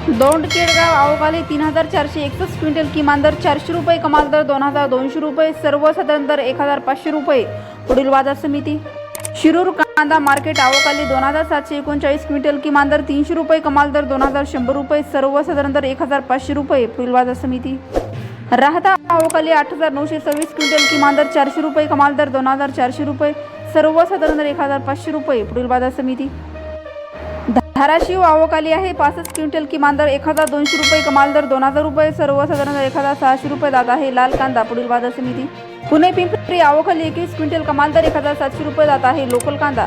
दौंड केडगाव अवकाली तीन हजार चारशे एकसष्ट क्विंटल किमान दर चारशे रुपये कमाल दर दोन हजार दोनशे रुपये सर्वसाधारण दर एक हजार पाचशे रुपये. पुढील बाजार समिती. शिरूर कांदा मार्केट अवकाली दोन हजार सातशे एकोणचाळीस क्विंटल किमान दर तीनशे रुपये कमाल दर दोन हजार शंभर रुपये सर्वसाधारण दर एक हजार पाचशे रुपये. पुढील बाजार समिती. राहता अवकाली आठ हजार नऊशे सव्वीस क्विंटल किमान दर चारशे रुपये कमाल दर दोन हजार चारशे रुपये सर्वसाधारण दर एक हजार पाचशे रुपये. पुढील बाजार समिती. धाराशिव आवकाली आहे. पासष्ट क्विंटल किमान दर एक हजार दोनशे रुपये कमाल दर दोन हजार रुपये सर्वसाधारण दर एक हजार सहाशे रुपये जात आहे. लाल कांदा पुढील बाजार समिती. पुणे पिंपरी आवक एकवीस क्विंटल कमाल दर एक हजार सातशे रुपये जात आहे. लोकल कांदा.